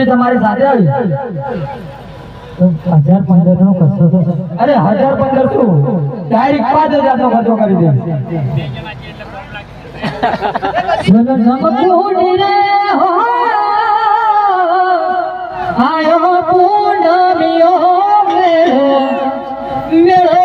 બી તમારી સાથે આવી? હજાર પંદર નો ખર્ચો અરે હજાર પંદર શું? ડાયરેક્ટ પાંચ હજાર નો ખર્ચો કરી દે. આયો પૂનમિયો મેળો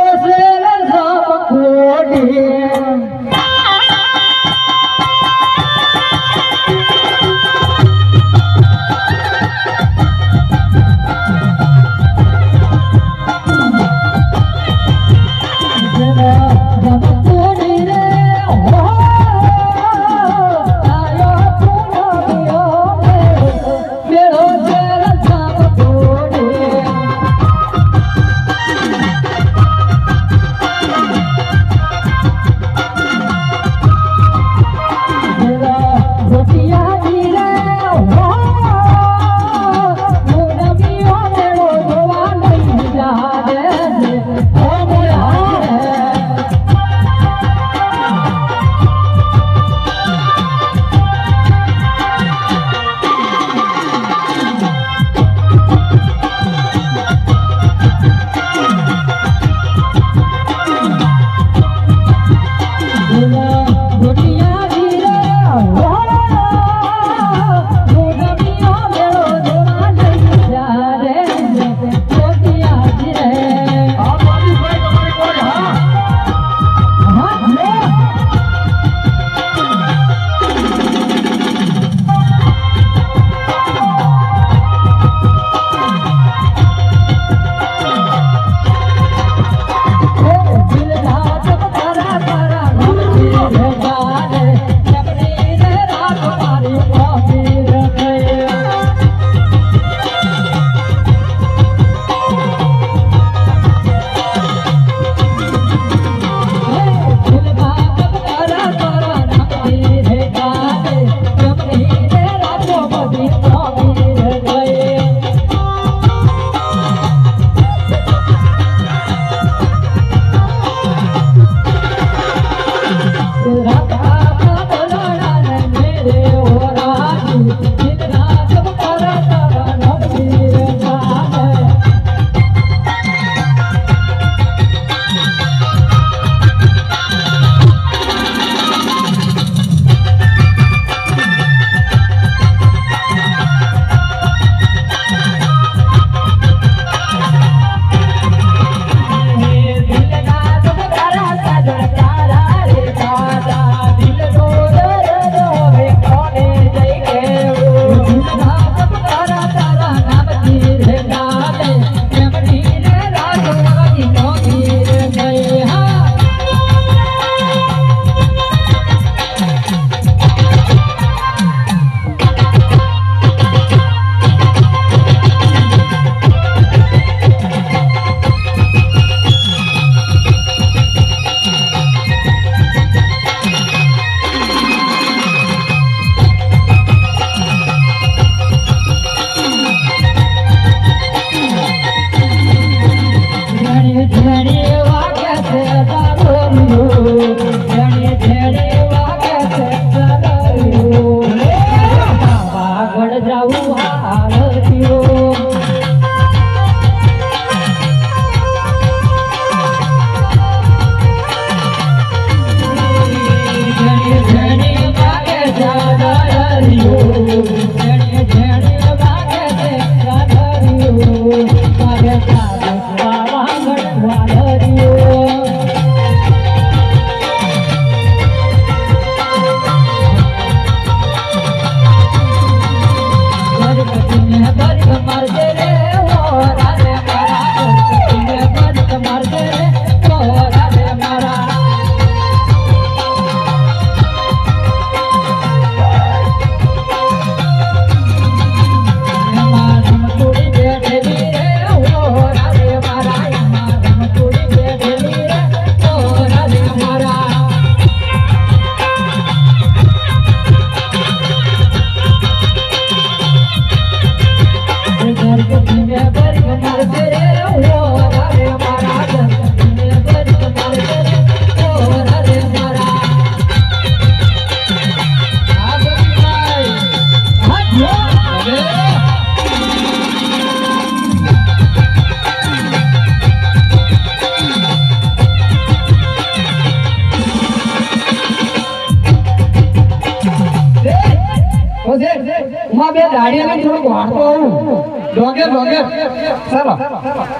ચાલો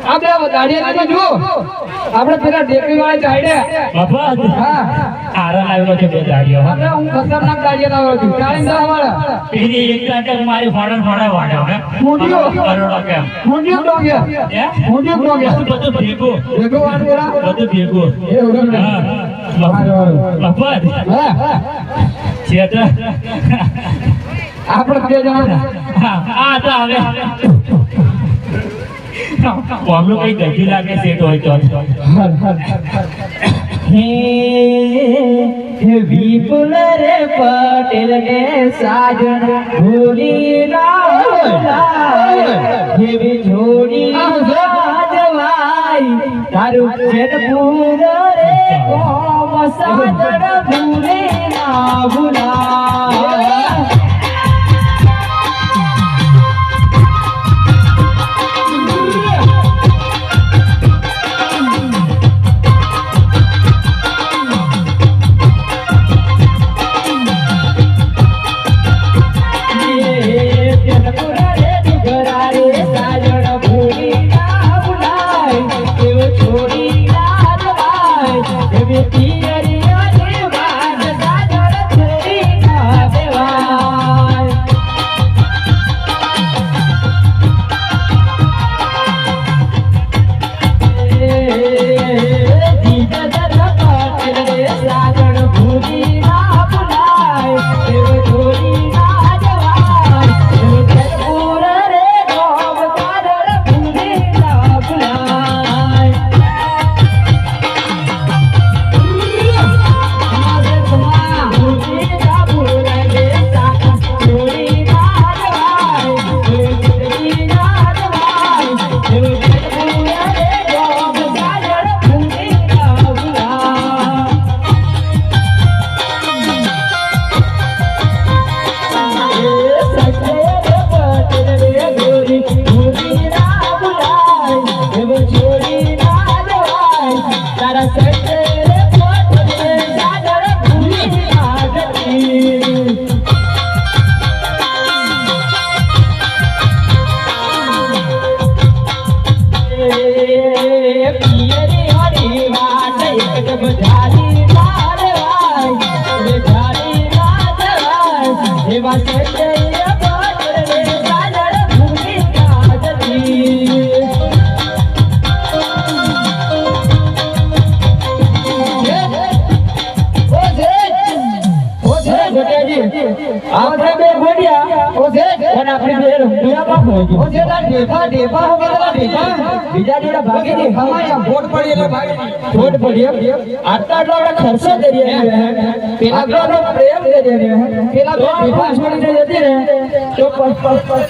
આ બે દાડિયાને જો આપણે પેલા વાળા બાપા હા. આરા છે બે હું. ખતરનાક દાડિયા લાવ્યો છું. ચાલીસ વાળા. પેલી એક નાટક મારી ફોડન ફોડે વાળ્યો હે. મોટીઓ. કરોડો કેમ? મોટી ડોગે હે? મોટી ડોગે બધું ભેગું. ભેગો વાળો બધું ભેગું. એવું હા. બાપા હા હા? તો આપણે બે જણા. આ તો હવે. બોમ્બે કઈ ગજી લાગે સેટ હોય તો. હે વિપુલ રે પટેલ ને સાજન, ભૂલી ભૂલાય જોડી સાજવાઈ. તારું જેતપુર રે કોમ સાજન, ભૂલી ના ભૂલી રમતુરા બાપુ બીજા જોડે ભાગી દે વોટ પડી એટલે ભાગી ખોટ પડી આટલા આટલા આપણે ખર્ચો કરી રહ્યા પેલા આપણો પ્રેમ કરી રહ્યા પેલા બે ઢીફા છોડીને જતી રહે તો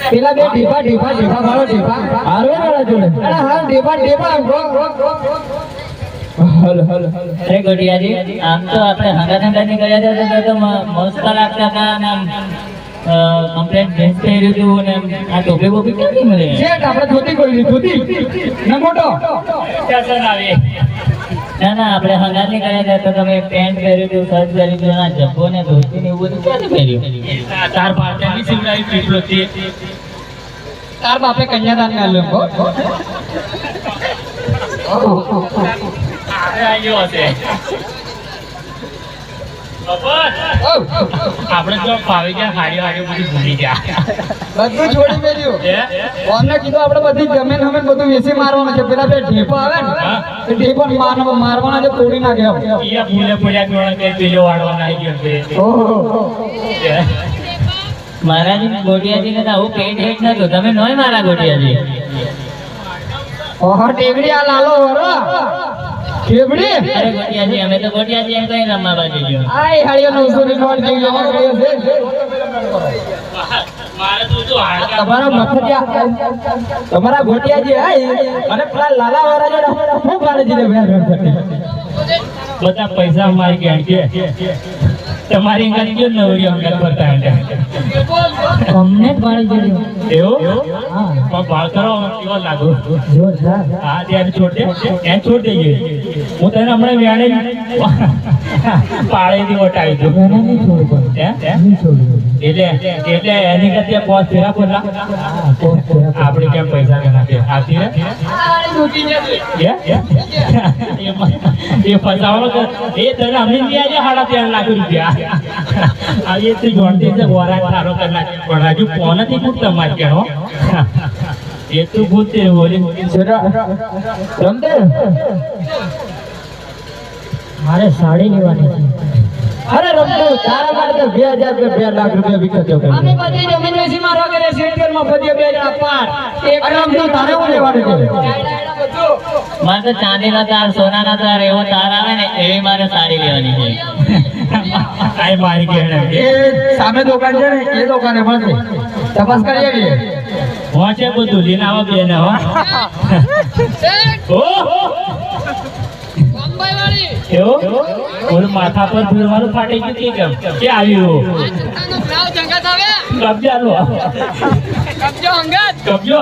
પેલા બે ઢીફા ઢીફા ઢીફા મારો ઢીફા હારવે વાળા જોડે અરે હા ઢીફા રોક રોક રોક રોક હલ હલ અરે ગોટિયાજી આમ તો આપણે હંગા હંગા ની ગયા હતા તો તો મસ્ત લાગતા હતા અને આમ થઈ રહ્યું હતું અને આ ટોપી બોપી ક્યાંથી મળે શેઠ આપણે ધોતી કોઈ ધોતી ને મોટો સ્ટેશન આવે ના ના આપણે હંગારની ગયા તો તમે પેન્ટ પહેર્યું હતું શર્ટ પહેર્યું હતું અને જબ્બો ને ધોતી ને એવું બધું ક્યાંથી પહેર્યું ચાર પાર્ટી સિવડાવી છે તાર બાપે કન્યાદાન ને આલ્યો આવ્યો હશે આપણે તો ફાવી ગયા હાડી હાડી બધું ભૂલી ગયા. બધું છોડી મેલ્યું અમને કીધું આપણે બધી જમીન હમીન બધું વેચી મારવાનું છે. પેલા બે ઢીપો આવે ને હા. એ મારવા મારવાના છે તોડી નાખે. અહીંયા ભૂલે પડ્યા જોડે કઈ પેલો વાળવાના આવી ગયો છે. ઓહો. ગોટિયાજી ને આવું પેન્ટ હેટ નતું તમે નોય મારા ગોટિયાજી. ઓહો ટેકડી આ લાલો વરો ટેકડી અરે ગોટિયાજી અમે તો ગોટિયાજી એમ કઈ રમવા બાજી ગયો આય નો ઉસુરી નોટ થઈ ગયો ગયો છે મારે તમારા મફતિયા તમારા ગોટિયા જે હે અને પેલા લાલા વાળા જોડે હું કાળજી લે વેર વેર બધા પૈસા અમારી ગેણ કે તમારી અંગત કયો નવરી અંગત કરતા અમને જ મારી જોડ્યો એવું? પણ બાળ કરો કેવો લાગુ? જોરદાર. હા ત્યારે છોડે એને છોડ દઈએ હું તને હમણાં વ્યાણે પાળેથી વટાવી દઉં. એને નહીં છોડું પણ. હે? નહીં છોડવું એટલે એટલે એની કરતા પોસ ફેરા પોલા હા કોણ છે? આપણે કેમ પૈસા નાખે? એ ફસાવાનો એ તને અમે આજે સાડા તેર લાખ રૂપિયા. આ એ જોડતી છે ગોરા સારો કરી નાખે. પણ હજુ કોનાથી પૂછ તમારે કેણો. એ તું પૂછતે બોલી મારે સાડી લેવાની છે. અરે રમતે તારા માટે બે હજાર રૂપિયા બે લાખ રૂપિયા વિકતો અમે બધી જમીન વેચી મારવા કરે માં બધી બે જણા પાર. એક રમતો તારે હું લેવાનું છે? મારે તો ચાંદીના તાર સોનાના તાર એવો તાર આવે ને એવી મારે સારી લેવાની છે. આ મારી કેણે એ સામે દુકાન છે ને એ દુકાને મળશે. તપાસ કરી આવીએ. હું બધું લીના આવો બેન હો. એવું ઓલું માથા પર ફેરવાનું ફાટી ગયું કે કેમ? કે આવ્યું? આવે કબજા અંગત. કબજો.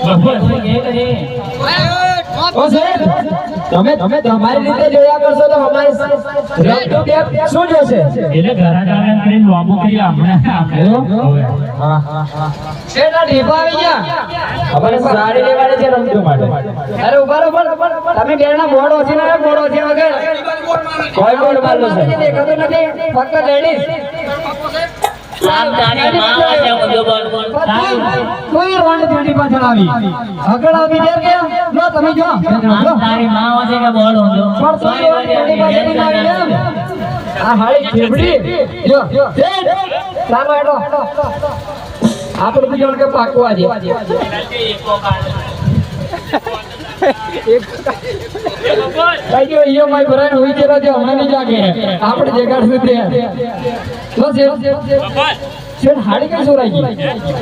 બરાબર. ઓ સાહેબ. તમે તમે તમારી રીતે જોયા કરશો તો અમારે શું જોશે? એટલે ઘરાટાને કરીને લોબો કરી આપણે. હા હા હા. શેના ઢીપા આવી ગયા? અમારે સાડી લેવાની છે રમતું માટે. અરે ઊભા ઊભા તમે બેના બોર્ડ ઓછી ના બોર્ડ ઓછી વગર કોઈ બોર્ડ મારલો છે દેખાતું નથી. ફક્ત લેડીઝ. કોઈ રોંડ ચેડી પાછળ આવી આગળ આવી દેર ગયા લો તમે જો. આમ તારી માં વાજે કે બોલ ઊંધો? પણ કોઈ રોંડ ચેડી પાછળ આવી આ હાળી ખેબડી જો. ચાલો હેડો. આપણે બીજો કે પાકવા આજે માય ભરાઈને ગયેલો છે, હમણાં નહીં જાગે આપણે જગાડશું તે. લો શેઠ, હાડી કઈ ચોરાઈ ગઈ?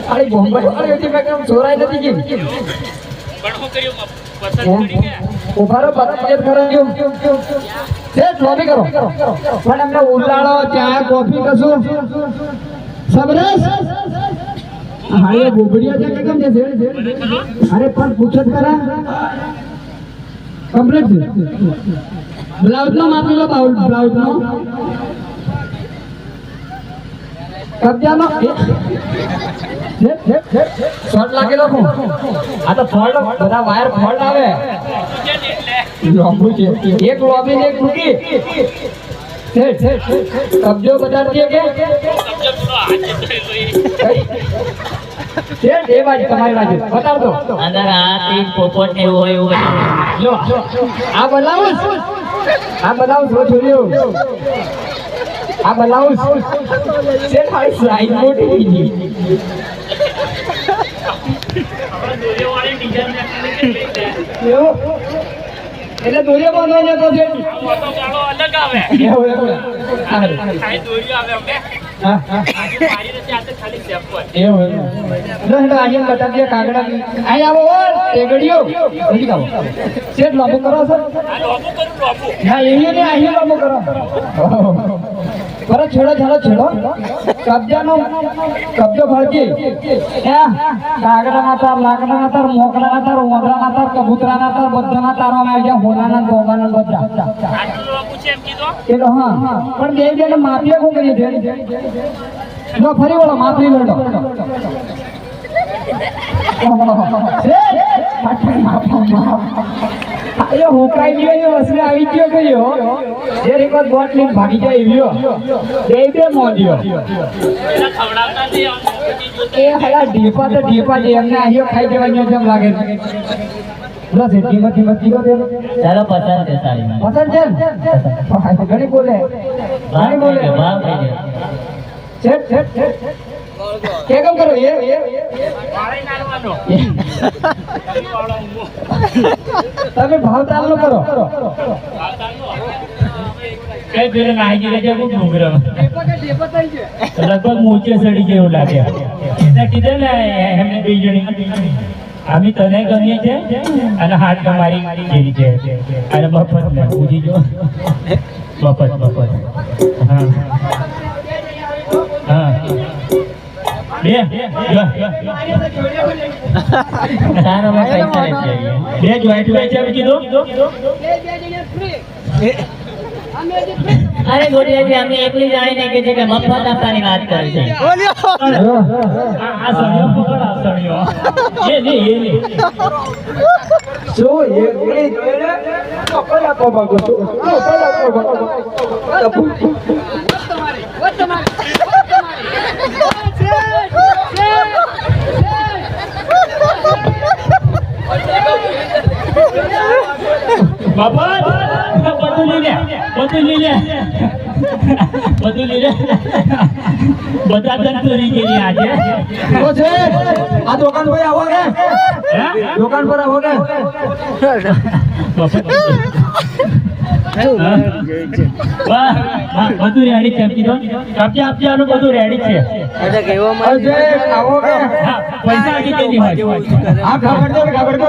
હાડી બોમ્બે હાડી હતી ચોરાઈ નથી ગઈ. પણ ચા, કોફી કશું. સબરસ એ બોબડિયા છે કે કેમ છે? અરે પણ પૂછત કરા કમ્પ્લીટ છે. બ્લાઉઝ નો માપી લો બ્લાઉઝ નો કબજાનો શોર્ટ લાગેલો હું આ તો બધા વાયર ફોલ્ટ આવે. લોબુ છે એક લોબી ને એક શેઠ. કબજો બધા કે? શેઠ, એ બાજુ તમારી બાજુ. બતાવ દો અંદર હાથી પોપટ ને એવું હોય એવું લો આ બ્લાઉઝ આ બ્લાઉઝ લો છોડ્યો આ બ્લાઉઝ છે. મોટી ગઈ એટલે દોર્યો છે. આવે. કરો સર. કરું કરો છેડો છેડો છેડો. કબજાનો, કબજો ફરજી કાગડાના તાર, લાકડાના તાર મોકડાના તાર, ઓંધરાના તાર, કબૂતરાના તાર, બધાના તારો આવી ગયા હોલાના ગોગાના બધા. એ તો હા. પણ બે બેને માફી શું કરી છે? જો ફરી વળો, માફી લેડો અરે હુકાઈ ગયો એ વસને આવી ગયો ગયો જે રીકો બોટ લઈને ભાગી જાય એવ્યો બે બે મોડ્યો એ હલા ઢીપા તો ઢીપા છે એમને આયો ખાઈ જવાનો જેમ લાગે બસ ધીમા ધીમા ધીમા ધીમા ચાલો પસંદ છે સારી પસંદ છે ને ઘણી બોલે. ઘણી બોલે. છેટ છેટ છેટ કે કેમ કરો એ? મારે ઊંઘો તમે ભાવ તાલનો કરો. કઈ પેલો નાહી ગયા છે થઈ ગયો લગભગ મોચે સડી ગયો લાગે. એને કીધે ને એમને બે જણી. અમે તને ગમીએ છે અને હાથ તમારી જેવી છે. અને મફત ને પૂછી જો. મફત મફત. હા. બે જો. તારામાં પૈસા નથી આવ્યા. બે જોઈન્ટ વેચાવી કીધું બે બે જણા અમે હજી free. અરે ગોટિયાજી અમે એકલી જાણીને કે છે કે મફત આપવાની વાત કરે છે આ આ પકડ આ સળિયો એ લે એ લે શું એકલી જોઈને ચોક્કસ આપવા માંગુ છું ચોક્કસ આપવા માંગુ તમારી વોટ તમારી વોટ તમારી છે, છે, બાપા બધું લઈ લે. બધું લઈ લે. બધું લઈ લે. બધા તન ચોરી ગયેલી આજે. ઓ છે. આ દુકાન પર આવો કે દુકાન પર આવો કે બધું રેડી છે આપી દો આપજે આનું બધું રેડી છે. કે પૈસા આપી દેલી હોય આ ખબર તો ખબર તો